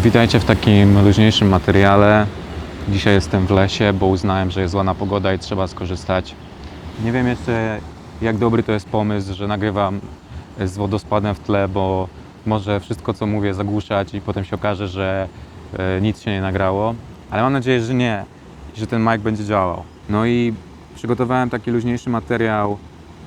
Witajcie w takim luźniejszym materiale. Dzisiaj jestem w lesie, bo uznałem, że jest ładna pogoda i trzeba skorzystać. Nie wiem jeszcze, jak dobry to jest pomysł, że nagrywam z wodospadem w tle, bo może wszystko, co mówię, zagłuszać i potem się okaże, że e, nic się nie nagrało. Ale mam nadzieję, że nie że ten mic będzie działał. No i przygotowałem taki luźniejszy materiał,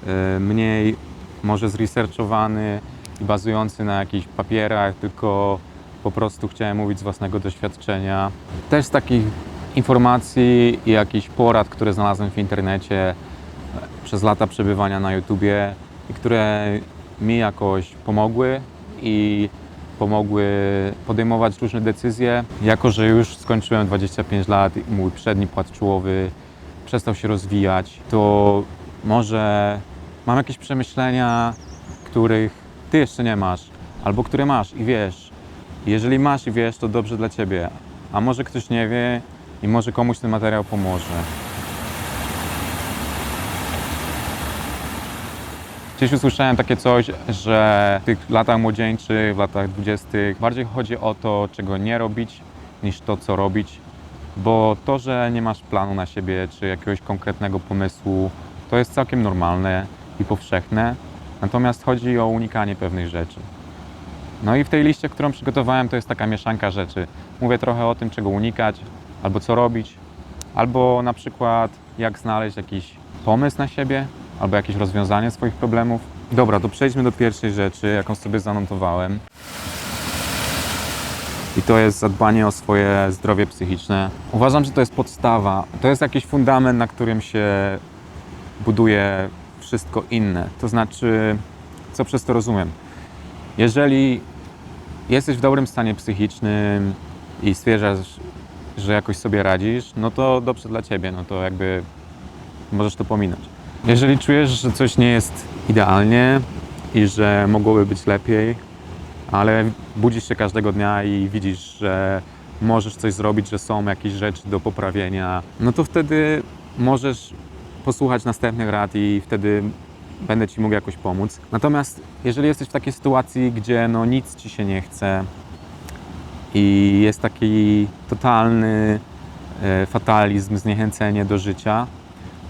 e, mniej może zresearchowany i bazujący na jakichś papierach, tylko po prostu chciałem mówić z własnego doświadczenia. Też z takich informacji i jakichś porad, które znalazłem w internecie e, przez lata przebywania na YouTubie i które mi jakoś pomogły i pomogły podejmować różne decyzje. Jako, że już skończyłem 25 lat i mój przedni płat czołowy przestał się rozwijać, to może mam jakieś przemyślenia, których ty jeszcze nie masz, albo które masz i wiesz. Jeżeli masz i wiesz, to dobrze dla ciebie. A może ktoś nie wie i może komuś ten materiał pomoże. Gdzieś usłyszałem takie coś, że w tych latach młodzieńczych, w latach dwudziestych bardziej chodzi o to, czego nie robić, niż to, co robić. Bo to, że nie masz planu na siebie, czy jakiegoś konkretnego pomysłu, to jest całkiem normalne i powszechne. Natomiast chodzi o unikanie pewnych rzeczy. No i w tej liście, którą przygotowałem, to jest taka mieszanka rzeczy. Mówię trochę o tym, czego unikać, albo co robić, albo na przykład jak znaleźć jakiś pomysł na siebie, albo jakieś rozwiązanie swoich problemów. Dobra, to przejdźmy do pierwszej rzeczy, jaką sobie zanotowałem. I to jest zadbanie o swoje zdrowie psychiczne. Uważam, że to jest podstawa. To jest jakiś fundament, na którym się buduje wszystko inne. To znaczy, co przez to rozumiem? Jeżeli jesteś w dobrym stanie psychicznym i stwierdzasz, że jakoś sobie radzisz, no to dobrze dla ciebie, no to jakby możesz to pominąć. Jeżeli czujesz, że coś nie jest idealnie i że mogłoby być lepiej, ale budzisz się każdego dnia i widzisz, że możesz coś zrobić, że są jakieś rzeczy do poprawienia, no to wtedy możesz posłuchać następnych rad i wtedy będę Ci mógł jakoś pomóc. Natomiast jeżeli jesteś w takiej sytuacji, gdzie no nic Ci się nie chce i jest taki totalny e, fatalizm, zniechęcenie do życia,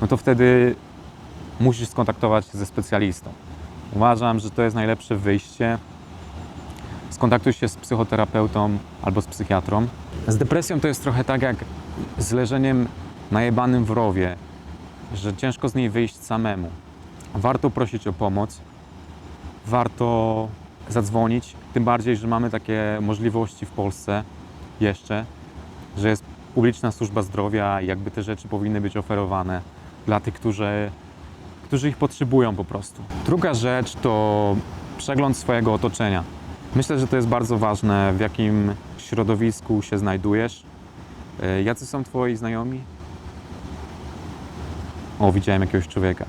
no to wtedy musisz skontaktować się ze specjalistą. Uważam, że to jest najlepsze wyjście. Skontaktuj się z psychoterapeutą albo z psychiatrą. Z depresją to jest trochę tak jak z leżeniem najebanym w rowie, że ciężko z niej wyjść samemu. Warto prosić o pomoc, warto zadzwonić, tym bardziej, że mamy takie możliwości w Polsce jeszcze, że jest publiczna służba zdrowia i jakby te rzeczy powinny być oferowane dla tych, którzy, którzy ich potrzebują po prostu. Druga rzecz to przegląd swojego otoczenia. Myślę, że to jest bardzo ważne, w jakim środowisku się znajdujesz. E, Jacy są Twoi znajomi? O, widziałem jakiegoś człowieka.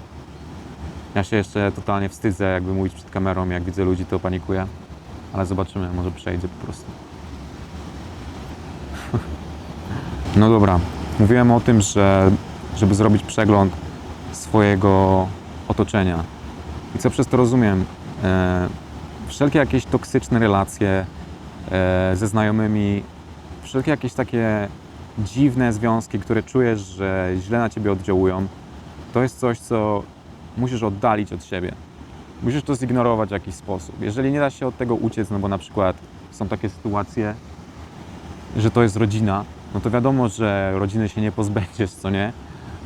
Ja się jeszcze totalnie wstydzę, jakby mówić przed kamerą, jak widzę ludzi, to panikuję. Ale zobaczymy, może przejdzie po prostu. No dobra, mówiłem o tym, że żeby zrobić przegląd swojego otoczenia. I co przez to rozumiem? E, wszelkie jakieś toksyczne relacje e, ze znajomymi, wszelkie jakieś takie dziwne związki, które czujesz, że źle na ciebie oddziałują, to jest coś, co musisz oddalić od siebie. Musisz to zignorować w jakiś sposób. Jeżeli nie da się od tego uciec, no bo na przykład są takie sytuacje, że to jest rodzina, no to wiadomo, że rodziny się nie pozbędziesz, co nie?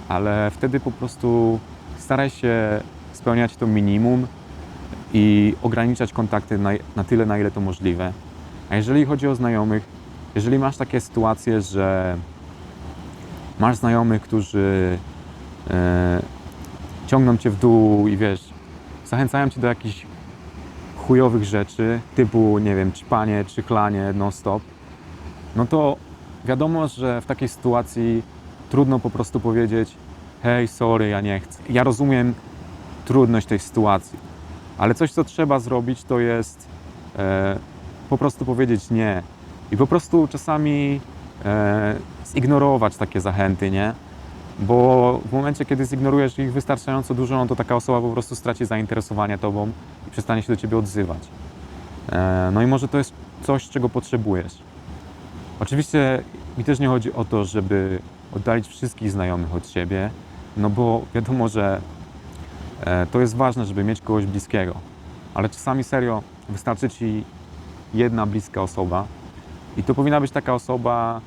Ale wtedy po prostu staraj się spełniać to minimum i ograniczać kontakty na, na tyle, na ile to możliwe. A jeżeli chodzi o znajomych, jeżeli masz takie sytuacje, że masz znajomych, którzy e, ciągną cię w dół i wiesz, zachęcają cię do jakichś chujowych rzeczy, typu, nie wiem, ćpanie czy chlanie non-stop, no to wiadomo, że w takiej sytuacji trudno po prostu powiedzieć hej, sorry, ja nie chcę. Ja rozumiem trudność tej sytuacji, ale coś, co trzeba zrobić, to jest e, po prostu powiedzieć nie. I po prostu czasami e, zignorować takie zachęty, nie? Bo w momencie, kiedy zignorujesz ich wystarczająco dużo, no to taka osoba po prostu straci zainteresowanie tobą i przestanie się do ciebie odzywać. E, no i może to jest coś, czego potrzebujesz. Oczywiście mi też nie chodzi o to, żeby oddalić wszystkich znajomych od siebie, no bo wiadomo, że e, to jest ważne, żeby mieć kogoś bliskiego. Ale czasami serio wystarczy ci jedna bliska osoba i to powinna być taka osoba,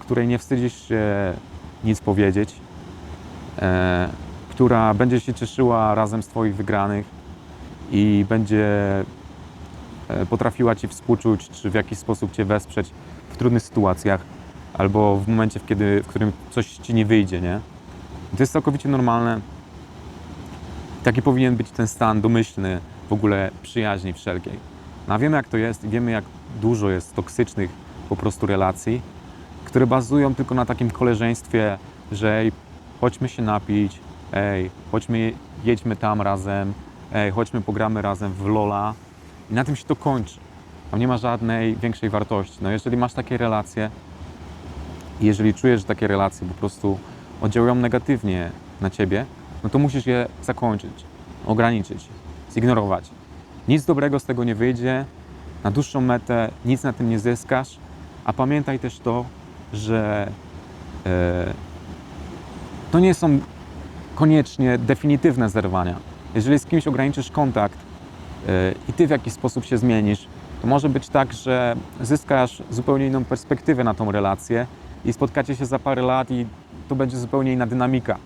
której nie wstydzisz się nic powiedzieć, e, która będzie się cieszyła razem z Twoich wygranych i będzie e, potrafiła Ci współczuć, czy w jakiś sposób Cię wesprzeć w trudnych sytuacjach, albo w momencie, w, kiedy, w którym coś Ci nie wyjdzie, nie? To jest całkowicie normalne. Taki powinien być ten stan domyślny w ogóle przyjaźni wszelkiej. No, a wiemy jak to jest i wiemy jak dużo jest toksycznych po prostu relacji, które bazują tylko na takim koleżeństwie, że ej, chodźmy się napić, ej, chodźmy, jedźmy tam razem, ej, chodźmy pogramy razem w Lola i na tym się to kończy. Tam nie ma żadnej większej wartości. No jeżeli masz takie relacje i jeżeli czujesz, że takie relacje po prostu oddziałują negatywnie na ciebie, no to musisz je zakończyć, ograniczyć, zignorować. Nic dobrego z tego nie wyjdzie, na dłuższą metę nic na tym nie zyskasz, a pamiętaj też to, że e, to nie są koniecznie definitywne zerwania. Jeżeli z kimś ograniczysz kontakt e, i ty w jakiś sposób się zmienisz, to może być tak, że zyskasz zupełnie inną perspektywę na tą relację i spotkacie się za parę lat i to będzie zupełnie inna dynamika.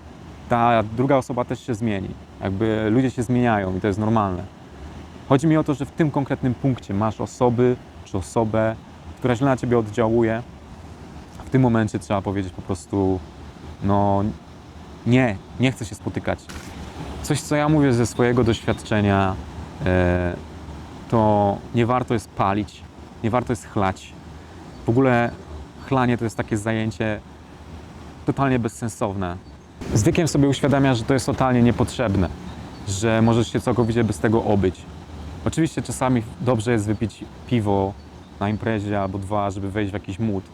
Ta druga osoba też się zmieni. Jakby ludzie się zmieniają i to jest normalne. Chodzi mi o to, że w tym konkretnym punkcie masz osoby czy osobę, która źle na ciebie oddziałuje. W tym momencie trzeba powiedzieć po prostu, no nie, nie chcę się spotykać. Coś, co ja mówię ze swojego doświadczenia, e, to nie warto jest palić, nie warto jest chlać. W ogóle chlanie to jest takie zajęcie totalnie bezsensowne. Z wiekiem sobie uświadamia, że to jest totalnie niepotrzebne, że możesz się całkowicie bez tego obyć. Oczywiście czasami dobrze jest wypić piwo na imprezie albo dwa, żeby wejść w jakiś mód,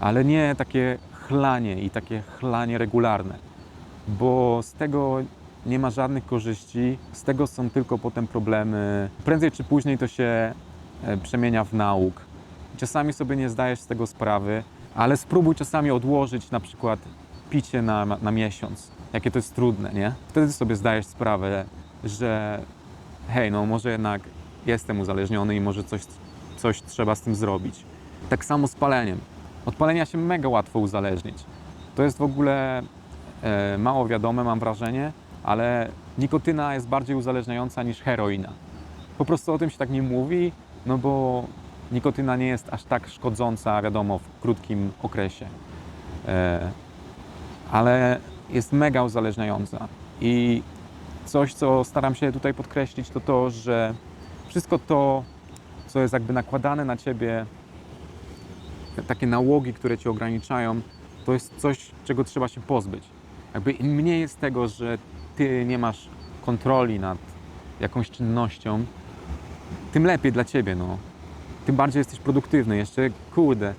ale nie takie chlanie i takie chlanie regularne, bo z tego nie ma żadnych korzyści, z tego są tylko potem problemy. Prędzej czy później to się e, przemienia w nauk. Czasami sobie nie zdajesz z tego sprawy, ale spróbuj czasami odłożyć na przykład picie na, na miesiąc. Jakie to jest trudne, nie? Wtedy sobie zdajesz sprawę, że hej, no może jednak jestem uzależniony i może coś, coś trzeba z tym zrobić. Tak samo z paleniem. Od palenia się mega łatwo uzależnić. To jest w ogóle e, mało wiadome, mam wrażenie, ale nikotyna jest bardziej uzależniająca niż heroina. Po prostu o tym się tak nie mówi, no bo nikotyna nie jest aż tak szkodząca, wiadomo, w krótkim okresie. E, ale jest mega uzależniająca. I coś, co staram się tutaj podkreślić, to to, że wszystko to, co jest jakby nakładane na ciebie, takie nałogi, które cię ograniczają, to jest coś, czego trzeba się pozbyć. Jakby im mniej jest tego, że ty nie masz kontroli nad jakąś czynnością, tym lepiej dla ciebie, no. Tym bardziej jesteś produktywny. Jeszcze, kurde,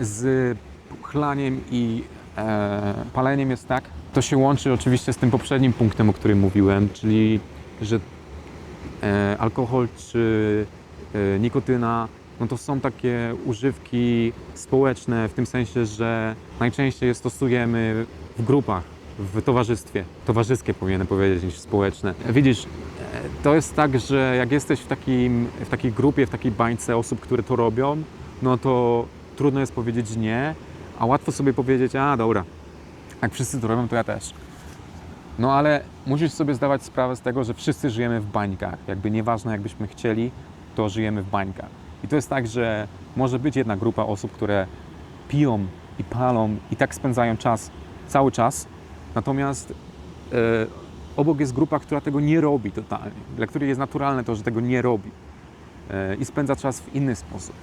z chlaniem i e, paleniem jest tak, to się łączy oczywiście z tym poprzednim punktem, o którym mówiłem, czyli że e, alkohol czy e, nikotyna no to są takie używki społeczne, w tym sensie, że najczęściej je stosujemy w grupach, w towarzystwie. Towarzyskie powinienem powiedzieć niż społeczne. Widzisz, e, to jest tak, że jak jesteś w, takim, w takiej grupie, w takiej bańce osób, które to robią, no to trudno jest powiedzieć nie, a łatwo sobie powiedzieć, a dobra, jak wszyscy to robią, to ja też. No ale musisz sobie zdawać sprawę z tego, że wszyscy żyjemy w bańkach. Jakby nieważne jakbyśmy chcieli, to żyjemy w bańkach. I to jest tak, że może być jedna grupa osób, które piją i palą i tak spędzają czas cały czas, natomiast e, obok jest grupa, która tego nie robi totalnie, dla której jest naturalne to, że tego nie robi e, i spędza czas w inny sposób.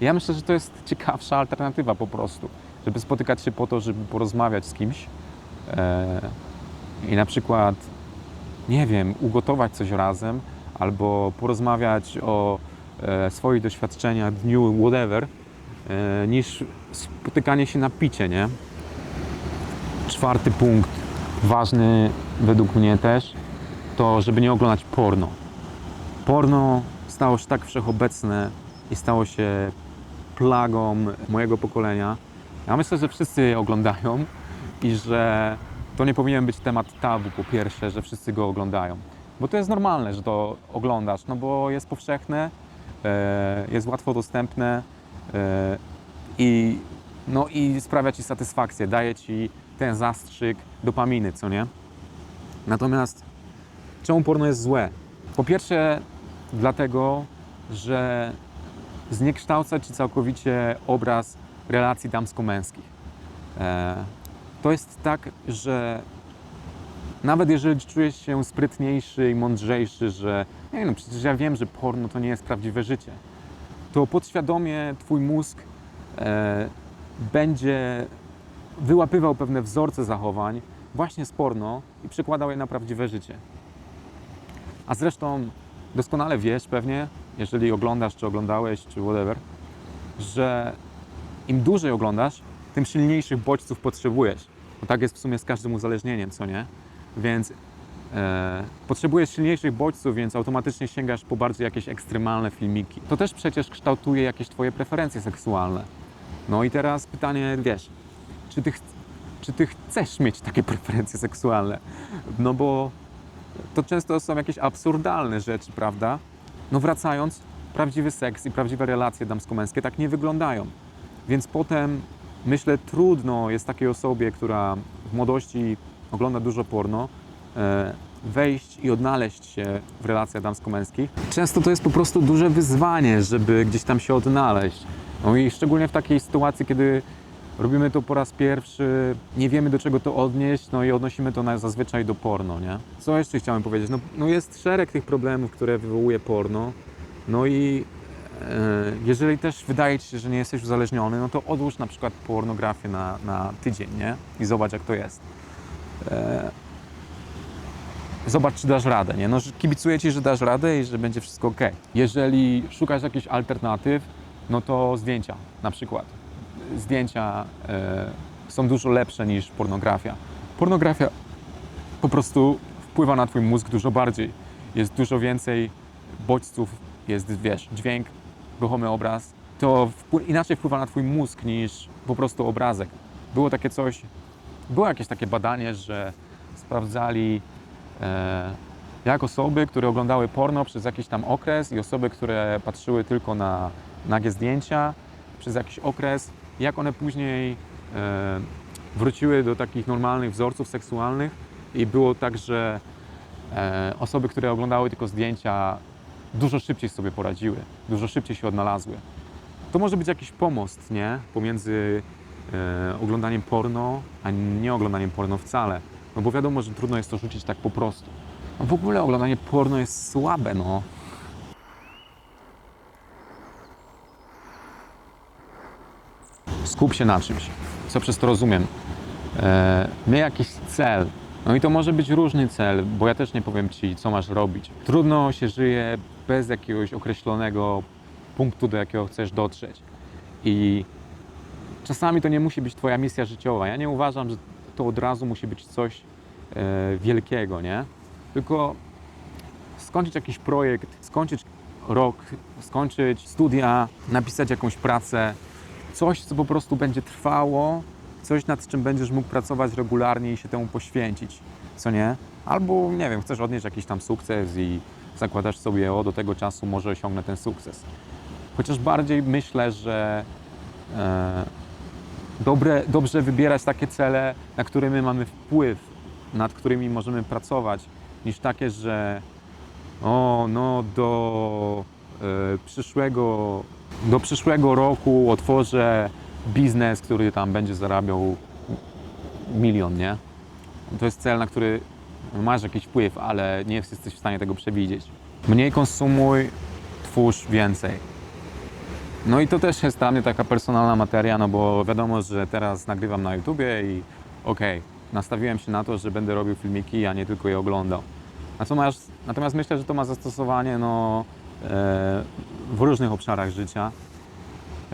Ja myślę, że to jest ciekawsza alternatywa po prostu, żeby spotykać się po to, żeby porozmawiać z kimś e, i na przykład, nie wiem, ugotować coś razem albo porozmawiać o e, swoich doświadczeniach, dniu, whatever, e, niż spotykanie się na picie, nie? Czwarty punkt, ważny według mnie też, to żeby nie oglądać porno. Porno stało się tak wszechobecne i stało się plagą mojego pokolenia. Ja myślę, że wszyscy je oglądają i że to nie powinien być temat tabu po pierwsze, że wszyscy go oglądają. Bo to jest normalne, że to oglądasz, no bo jest powszechne, jest łatwo dostępne e, i, no i sprawia ci satysfakcję, daje ci ten zastrzyk dopaminy, co nie? Natomiast czemu porno jest złe? Po pierwsze, dlatego, że zniekształca ci całkowicie obraz relacji damsko-męskich. E, to jest tak, że nawet jeżeli czujesz się sprytniejszy i mądrzejszy, że nie no, przecież ja wiem, że porno to nie jest prawdziwe życie, to podświadomie twój mózg e, będzie wyłapywał pewne wzorce zachowań właśnie z porno i przekładał je na prawdziwe życie. A zresztą doskonale wiesz pewnie, jeżeli oglądasz, czy oglądałeś, czy whatever, że im dłużej oglądasz, tym silniejszych bodźców potrzebujesz. Bo tak jest w sumie z każdym uzależnieniem, co nie? Więc e, potrzebujesz silniejszych bodźców, więc automatycznie sięgasz po bardziej jakieś ekstremalne filmiki. To też przecież kształtuje jakieś twoje preferencje seksualne. No i teraz pytanie, wiesz, czy ty, ch- czy ty chcesz mieć takie preferencje seksualne? No bo to często są jakieś absurdalne rzeczy, prawda? No wracając, prawdziwy seks i prawdziwe relacje damsko-męskie tak nie wyglądają. Więc potem myślę, trudno jest takiej osobie, która w młodości ogląda dużo porno, e, wejść i odnaleźć się w relacjach damsko-męskich. Często to jest po prostu duże wyzwanie, żeby gdzieś tam się odnaleźć. No i szczególnie w takiej sytuacji, kiedy robimy to po raz pierwszy, nie wiemy do czego to odnieść, no i odnosimy to na, zazwyczaj do porno, nie? Co jeszcze chciałem powiedzieć? No, no jest szereg tych problemów, które wywołuje porno. No i e, jeżeli też wydaje Ci się, że nie jesteś uzależniony, no to odłóż na przykład pornografię na, na tydzień, nie? I zobacz jak to jest. E, zobacz, czy dasz radę, nie? No, kibicuję Ci, że dasz radę i że będzie wszystko ok. Jeżeli szukasz jakichś alternatyw, no to zdjęcia na przykład. Zdjęcia e, są dużo lepsze niż pornografia. Pornografia po prostu wpływa na Twój mózg dużo bardziej. Jest dużo więcej bodźców, jest, wiesz, dźwięk, ruchomy obraz. To wpły- inaczej wpływa na Twój mózg niż po prostu obrazek. Było takie coś, było jakieś takie badanie, że sprawdzali e, jak osoby, które oglądały porno przez jakiś tam okres i osoby, które patrzyły tylko na nagie zdjęcia przez jakiś okres, jak one później e, wróciły do takich normalnych wzorców seksualnych i było tak, że e, osoby, które oglądały tylko zdjęcia dużo szybciej sobie poradziły, dużo szybciej się odnalazły. To może być jakiś pomost, nie? Pomiędzy oglądaniem porno, a nie oglądaniem porno wcale. No bo wiadomo, że trudno jest to rzucić tak po prostu. No w ogóle oglądanie porno jest słabe, no. Skup się na czymś, co przez to rozumiem. E, miej jakiś cel. No i to może być różny cel, bo ja też nie powiem Ci, co masz robić. Trudno się żyje bez jakiegoś określonego punktu, do jakiego chcesz dotrzeć. I czasami to nie musi być Twoja misja życiowa. Ja nie uważam, że to od razu musi być coś e, wielkiego, nie? Tylko skończyć jakiś projekt, skończyć rok, skończyć studia, napisać jakąś pracę, coś, co po prostu będzie trwało, coś nad czym będziesz mógł pracować regularnie i się temu poświęcić, co nie? Albo, nie wiem, chcesz odnieść jakiś tam sukces i zakładasz sobie, o, do tego czasu może osiągnę ten sukces. Chociaż bardziej myślę, że e, dobre, dobrze wybierać takie cele, na które my mamy wpływ, nad którymi możemy pracować, niż takie, że o, no do e, przyszłego, do przyszłego roku otworzę biznes, który tam będzie zarabiał milion, nie? To jest cel, na który masz jakiś wpływ, ale nie jesteś w stanie tego przewidzieć. Mniej konsumuj, twórz więcej. No i to też jest dla mnie taka personalna materia, no bo wiadomo, że teraz nagrywam na YouTubie i okej, nastawiłem się na to, że będę robił filmiki, a nie tylko je oglądał. Natomiast, natomiast myślę, że to ma zastosowanie no, e, w różnych obszarach życia.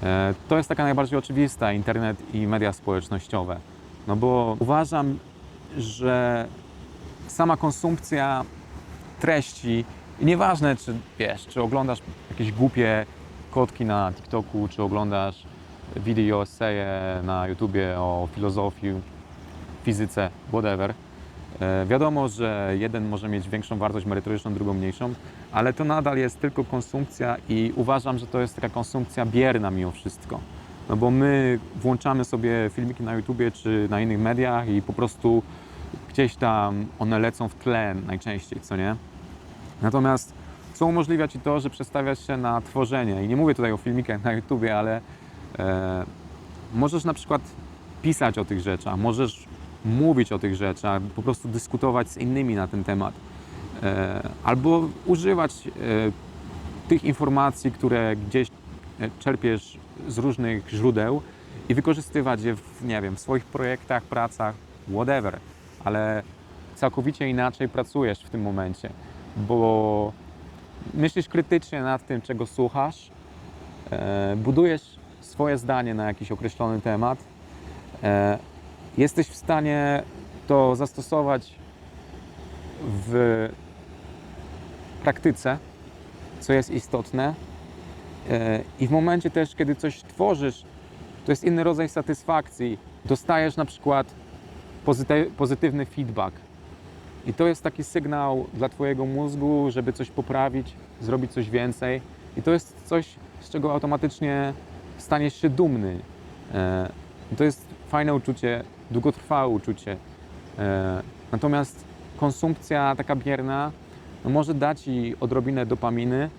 E, To jest taka najbardziej oczywista, internet i media społecznościowe. No bo uważam, że sama konsumpcja treści, nieważne czy wiesz, czy oglądasz jakieś głupie kotki na TikToku, czy oglądasz wideo, eseje na YouTubie o filozofii, fizyce, whatever. E, Wiadomo, że jeden może mieć większą wartość merytoryczną, drugą mniejszą, ale to nadal jest tylko konsumpcja i uważam, że to jest taka konsumpcja bierna mimo wszystko. No bo my włączamy sobie filmiki na YouTubie czy na innych mediach i po prostu gdzieś tam one lecą w tle najczęściej, co nie? Natomiast co umożliwia Ci to, że przestawiasz się na tworzenie. I nie mówię tutaj o filmikach na YouTubie, ale e, możesz na przykład pisać o tych rzeczach, możesz mówić o tych rzeczach, po prostu dyskutować z innymi na ten temat. E, albo używać e, tych informacji, które gdzieś e, czerpiesz z różnych źródeł i wykorzystywać je w, nie wiem, w swoich projektach, pracach, whatever. Ale całkowicie inaczej pracujesz w tym momencie, bo myślisz krytycznie nad tym, czego słuchasz, e, budujesz swoje zdanie na jakiś określony temat, e, jesteś w stanie to zastosować w praktyce, co jest istotne. E, I w momencie też, kiedy coś tworzysz, to jest inny rodzaj satysfakcji. Dostajesz na przykład pozytywny feedback. I to jest taki sygnał dla Twojego mózgu, żeby coś poprawić, zrobić coś więcej. I to jest coś, z czego automatycznie staniesz się dumny. E, to jest fajne uczucie, długotrwałe uczucie. E, natomiast konsumpcja taka bierna no może dać Ci odrobinę dopaminy,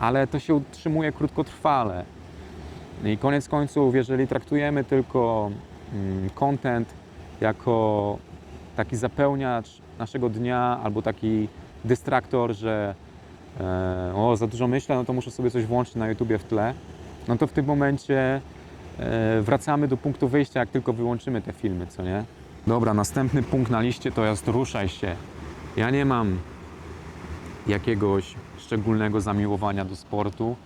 ale to się utrzymuje krótkotrwale. I koniec końców, jeżeli traktujemy tylko mm, content jako taki zapełniacz naszego dnia albo taki dystraktor, że e, o, za dużo myślę, no to muszę sobie coś włączyć na YouTubie w tle, no to w tym momencie e, wracamy do punktu wyjścia, jak tylko wyłączymy te filmy, co nie? Dobra, następny punkt na liście to jest ruszaj się. Ja nie mam jakiegoś szczególnego zamiłowania do sportu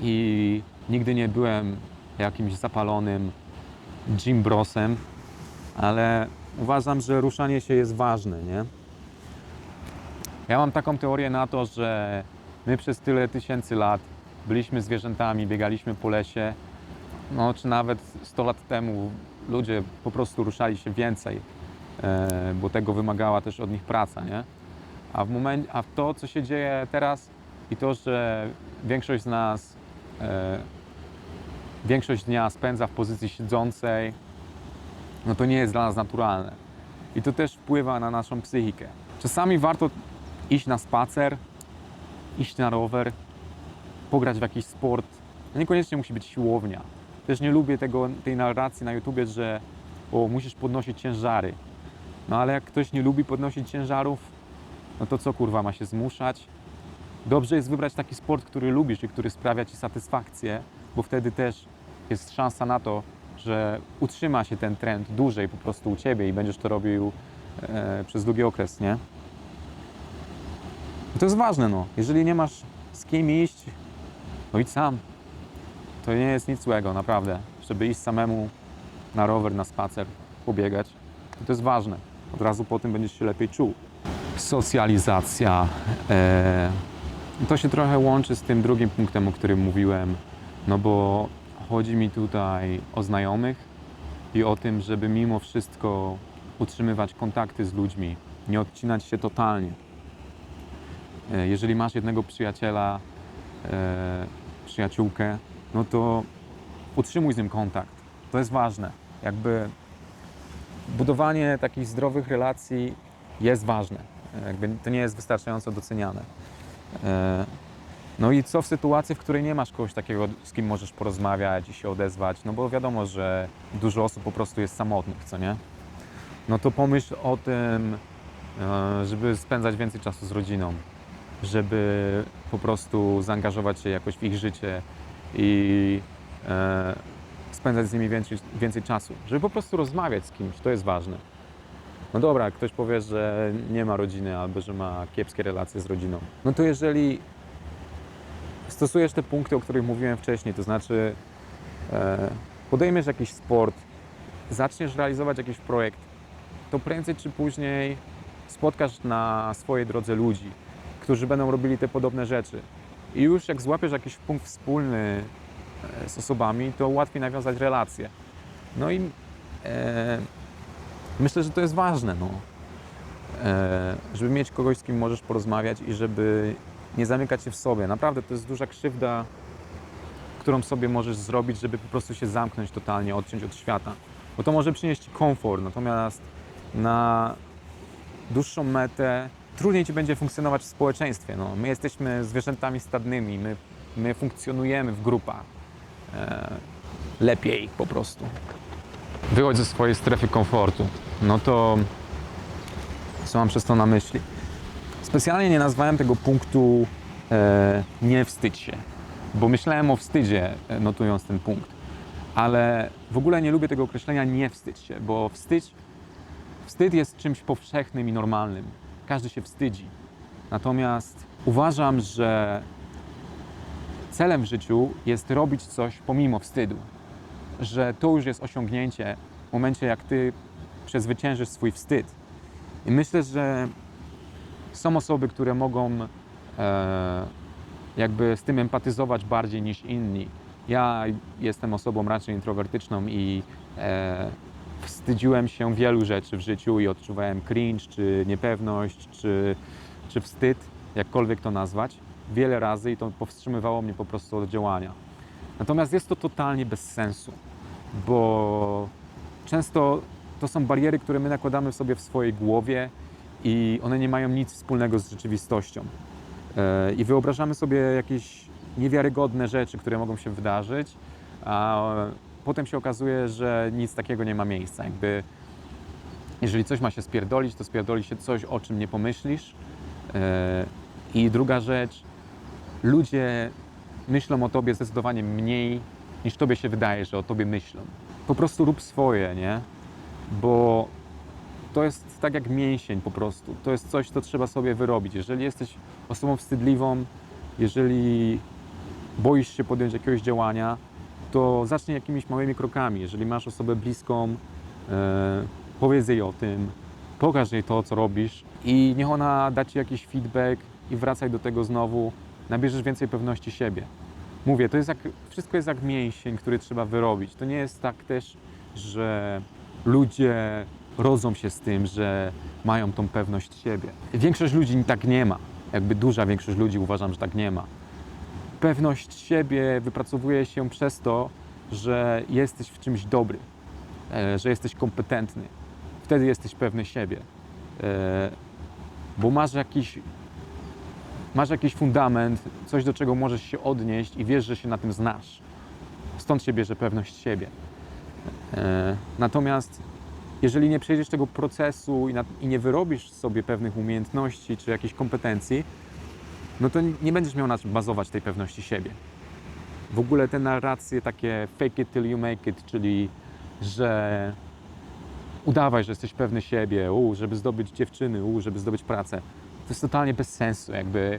i nigdy nie byłem jakimś zapalonym gym brosem, ale uważam, że ruszanie się jest ważne, nie? Ja mam taką teorię na to, że my przez tyle tysięcy lat byliśmy zwierzętami, biegaliśmy po lesie, no czy nawet 100 lat temu ludzie po prostu ruszali się więcej, e, bo tego wymagała też od nich praca, nie? A w momencie, a to, co się dzieje teraz i to, że większość z nas e, większość dnia spędza w pozycji siedzącej, no to nie jest dla nas naturalne. I to też wpływa na naszą psychikę. Czasami warto iść na spacer, iść na rower, pograć w jakiś sport. Niekoniecznie musi być siłownia. Też nie lubię tego, tej narracji na YouTubie, że o, musisz podnosić ciężary. No ale jak ktoś nie lubi podnosić ciężarów, no to co kurwa ma się zmuszać? Dobrze jest wybrać taki sport, który lubisz i który sprawia ci satysfakcję, bo wtedy też jest szansa na to, że utrzyma się ten trend dłużej po prostu u ciebie i będziesz to robił e, przez długi okres, nie? I to jest ważne, no. Jeżeli nie masz z kim iść, no idź sam. To nie jest nic złego, naprawdę. Żeby iść samemu na rower, na spacer, pobiegać, to, jest ważne. Od razu po tym będziesz się lepiej czuł. Socjalizacja. E, to się trochę łączy z tym drugim punktem, o którym mówiłem, no bo chodzi mi tutaj o znajomych i o tym, żeby mimo wszystko utrzymywać kontakty z ludźmi, nie odcinać się totalnie. E, Jeżeli masz jednego przyjaciela, e, przyjaciółkę, no to utrzymuj z nim kontakt. To jest ważne. Jakby budowanie takich zdrowych relacji jest ważne. E, Jakby to nie jest wystarczająco doceniane. No i co w sytuacji, w której nie masz kogoś takiego, z kim możesz porozmawiać i się odezwać? No bo wiadomo, że dużo osób po prostu jest samotnych, co nie? No to pomyśl o tym, e, żeby spędzać więcej czasu z rodziną, żeby po prostu zaangażować się jakoś w ich życie i e, spędzać z nimi więcej, więcej czasu, żeby po prostu rozmawiać z kimś, to jest ważne. No dobra, ktoś powie, że nie ma rodziny albo że ma kiepskie relacje z rodziną, no to jeżeli stosujesz te punkty, o których mówiłem wcześniej, to znaczy e, podejmiesz jakiś sport, zaczniesz realizować jakiś projekt, to prędzej czy później spotkasz na swojej drodze ludzi, którzy będą robili te podobne rzeczy. I już jak złapiesz jakiś punkt wspólny e, z osobami, to łatwiej nawiązać relacje. No i e, myślę, że to jest ważne, no. E, żeby mieć kogoś, z kim możesz porozmawiać i żeby nie zamykać się w sobie. Naprawdę to jest duża krzywda, którą sobie możesz zrobić, żeby po prostu się zamknąć totalnie, odciąć od świata. Bo to może przynieść komfort, natomiast na dłuższą metę trudniej ci będzie funkcjonować w społeczeństwie. No, my jesteśmy zwierzętami stadnymi, my, my funkcjonujemy w grupach. E, lepiej po prostu. Wychodź ze swojej strefy komfortu. No to co mam przez to na myśli? Specjalnie nie nazwałem tego punktu e, nie wstydź się, bo myślałem o wstydzie, e, notując ten punkt. Ale w ogóle nie lubię tego określenia nie wstydź się, bo wstydź, wstyd jest czymś powszechnym i normalnym. Każdy się wstydzi. Natomiast uważam, że celem w życiu jest robić coś pomimo wstydu. Że to już jest osiągnięcie w momencie, jak ty przezwyciężysz swój wstyd. I myślę, że są osoby, które mogą e, jakby z tym empatyzować bardziej niż inni. Ja jestem osobą raczej introwertyczną i e, wstydziłem się wielu rzeczy w życiu i odczuwałem cringe, czy niepewność, czy, czy wstyd, jakkolwiek to nazwać, wiele razy i to powstrzymywało mnie po prostu od działania. Natomiast jest to totalnie bez sensu, bo często to są bariery, które my nakładamy sobie w swojej głowie i one nie mają nic wspólnego z rzeczywistością. E, I wyobrażamy sobie jakieś niewiarygodne rzeczy, które mogą się wydarzyć, a potem się okazuje, że nic takiego nie ma miejsca. Jakby jeżeli coś ma się spierdolić, to spierdoli się coś, o czym nie pomyślisz. E, I druga rzecz, ludzie myślą o tobie zdecydowanie mniej niż tobie się wydaje, że o tobie myślą. Po prostu rób swoje, nie? Bo to jest tak jak mięsień po prostu. To jest coś, co trzeba sobie wyrobić. Jeżeli jesteś osobą wstydliwą, jeżeli boisz się podjąć jakiegoś działania, to zacznij jakimiś małymi krokami. Jeżeli masz osobę bliską, e, powiedz jej o tym, pokaż jej to, co robisz i niech ona da Ci jakiś feedback i wracaj do tego znowu, nabierzesz więcej pewności siebie. Mówię, to jest jak, wszystko jest jak mięsień, który trzeba wyrobić. To nie jest tak też, że ludzie rodzą się z tym, że mają tą pewność siebie. Większość ludzi tak nie ma. Jakby duża większość ludzi uważam, że tak nie ma. Pewność siebie wypracowuje się przez to, że jesteś w czymś dobry, e, że jesteś kompetentny. Wtedy jesteś pewny siebie. E, Bo masz jakiś, masz jakiś fundament, coś do czego możesz się odnieść i wiesz, że się na tym znasz. Stąd się bierze pewność siebie. E, Natomiast jeżeli nie przejdziesz tego procesu i, na, i nie wyrobisz sobie pewnych umiejętności czy jakichś kompetencji, no to nie będziesz miał na czym bazować tej pewności siebie. W ogóle te narracje takie fake it till you make it, czyli że udawaj, że jesteś pewny siebie, u, żeby zdobyć dziewczyny, u, żeby zdobyć pracę, to jest totalnie bez sensu. Jakby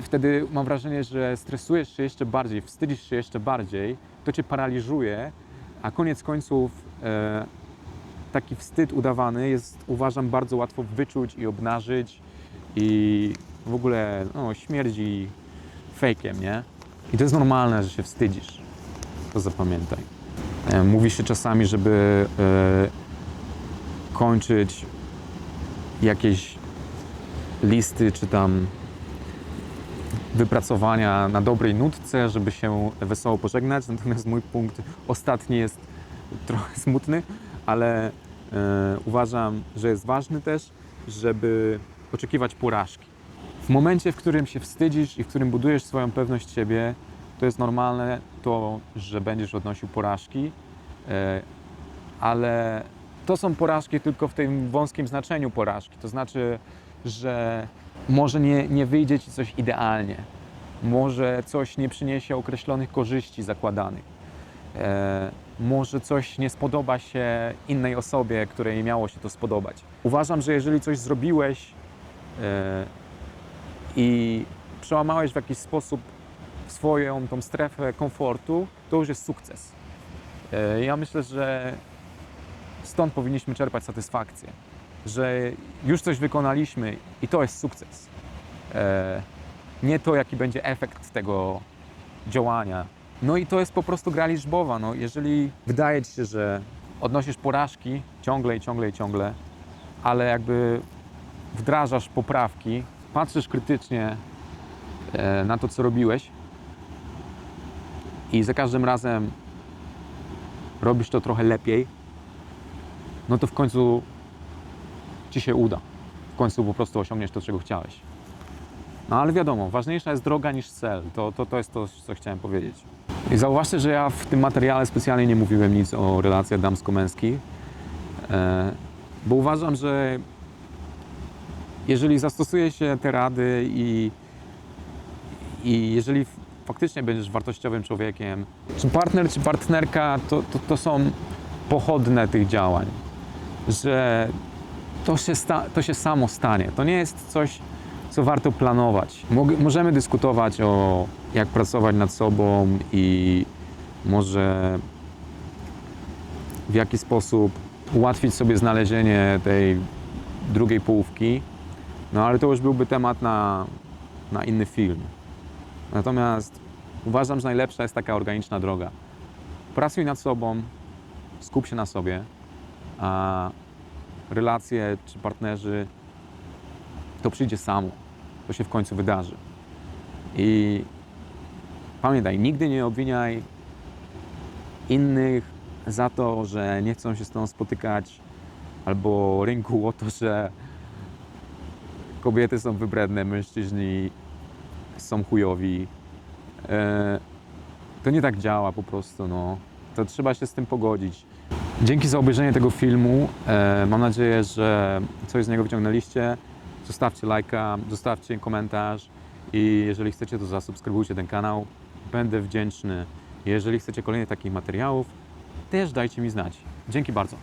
e, wtedy mam wrażenie, że stresujesz się jeszcze bardziej, wstydzisz się jeszcze bardziej, to cię paraliżuje, a koniec końców e, taki wstyd udawany jest, uważam, bardzo łatwo wyczuć i obnażyć i w ogóle no, śmierdzi fejkiem, nie? I to jest normalne, że się wstydzisz. To zapamiętaj. E, Mówi się czasami, żeby e, kończyć jakieś listy czy tam wypracowania na dobrej nutce, żeby się wesoło pożegnać. Natomiast mój punkt ostatni jest trochę smutny, ale e, uważam, że jest ważny też, żeby oczekiwać porażki. W momencie, w którym się wstydzisz i w którym budujesz swoją pewność siebie, to jest normalne to, że będziesz odnosił porażki, e, ale to są porażki tylko w tym wąskim znaczeniu porażki. To znaczy, że może nie, nie wyjdzie ci coś idealnie, może coś nie przyniesie określonych korzyści zakładanych, może coś nie spodoba się innej osobie, której miało się to spodobać. Uważam, że jeżeli coś zrobiłeś e, i przełamałeś w jakiś sposób swoją tą strefę komfortu, to już jest sukces. E, Ja myślę, że stąd powinniśmy czerpać satysfakcję, że już coś wykonaliśmy i to jest sukces. E, nie to, jaki będzie efekt tego działania. No i to jest po prostu gra liczbowa. No, jeżeli wydaje ci się, że odnosisz porażki ciągle i ciągle i ciągle, ale jakby wdrażasz poprawki, patrzysz krytycznie e, na to, co robiłeś i za każdym razem robisz to trochę lepiej, no to w końcu ci się uda. W końcu po prostu osiągniesz to, czego chciałeś. No ale wiadomo, ważniejsza jest droga niż cel. To, to, to jest to, co chciałem powiedzieć. I zauważcie, że ja w tym materiale specjalnie nie mówiłem nic o relacjach damsko-męskich, e, bo uważam, że jeżeli zastosuje się te rady i, i jeżeli faktycznie będziesz wartościowym człowiekiem, czy partner, czy partnerka, to, to, to są pochodne tych działań, że to się, to się samo stanie. To nie jest coś, co warto planować. Możemy dyskutować o jak pracować nad sobą i może w jaki sposób ułatwić sobie znalezienie tej drugiej połówki, no ale to już byłby temat na, na inny film. Natomiast uważam, że najlepsza jest taka organiczna droga. Pracuj nad sobą, skup się na sobie, a relacje czy partnerzy to przyjdzie samo. To się w końcu wydarzy. I pamiętaj, nigdy nie obwiniaj innych za to, że nie chcą się z tobą spotykać, albo rynku o to, że kobiety są wybredne, mężczyźni są chujowi. E, to nie tak działa po prostu, no. To trzeba się z tym pogodzić. Dzięki za obejrzenie tego filmu. E, mam nadzieję, że coś z niego wyciągnęliście. Zostawcie lajka, zostawcie komentarz i jeżeli chcecie, to zasubskrybujcie ten kanał. Będę wdzięczny. Jeżeli chcecie kolejnych takich materiałów, też dajcie mi znać. Dzięki bardzo.